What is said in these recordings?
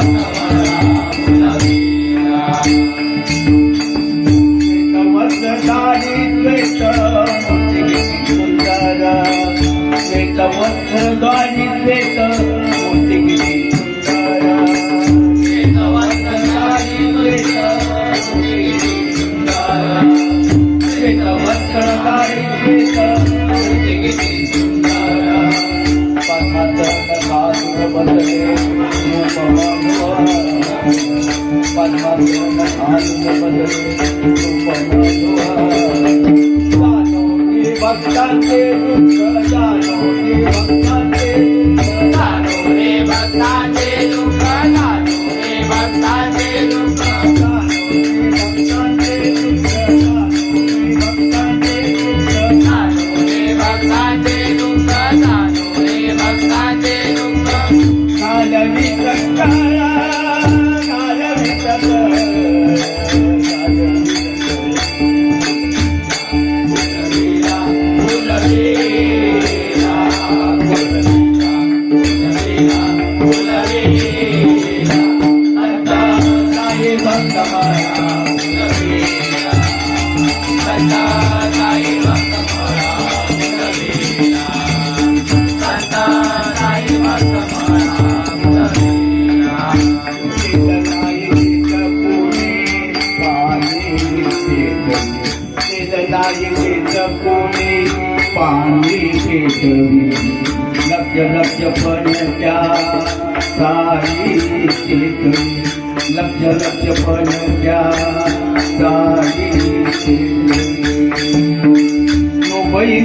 Thank you. भक्तांचे दुःख जाणो भक्ता कोणी पाणी पेटवी लक्ष लक्ष फणत्या सारी चेतवी लक्ष लक्ष फणत्या सारी चेतवी लोबई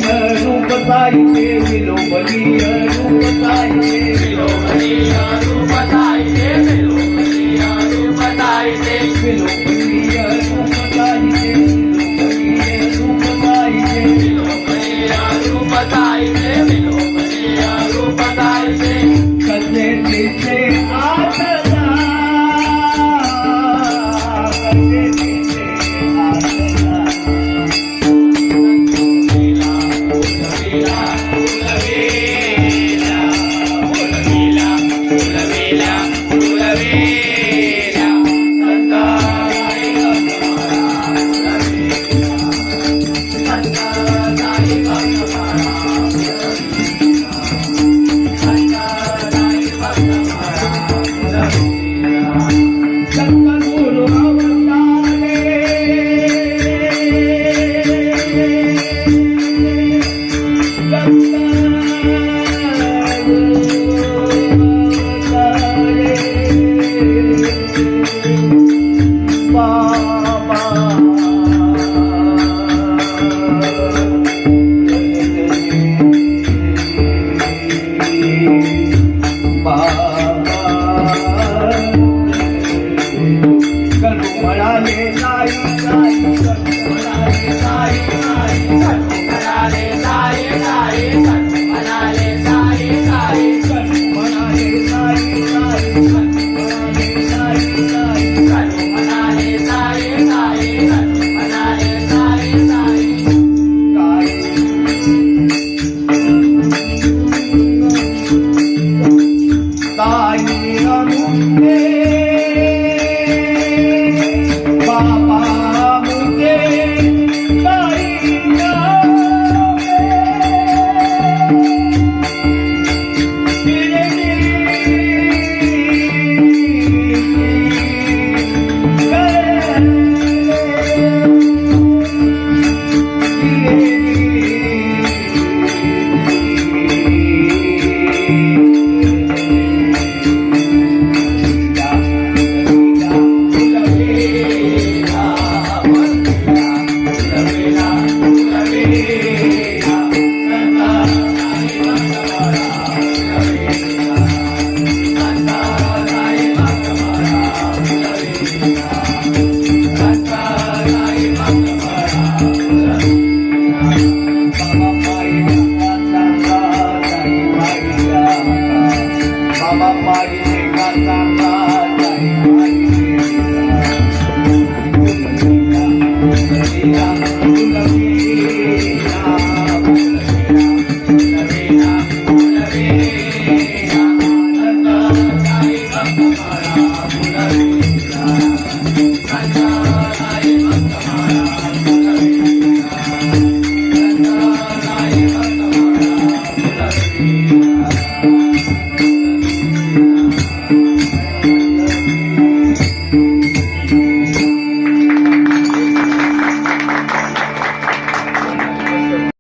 रूपताई देवी लोबई रूपताई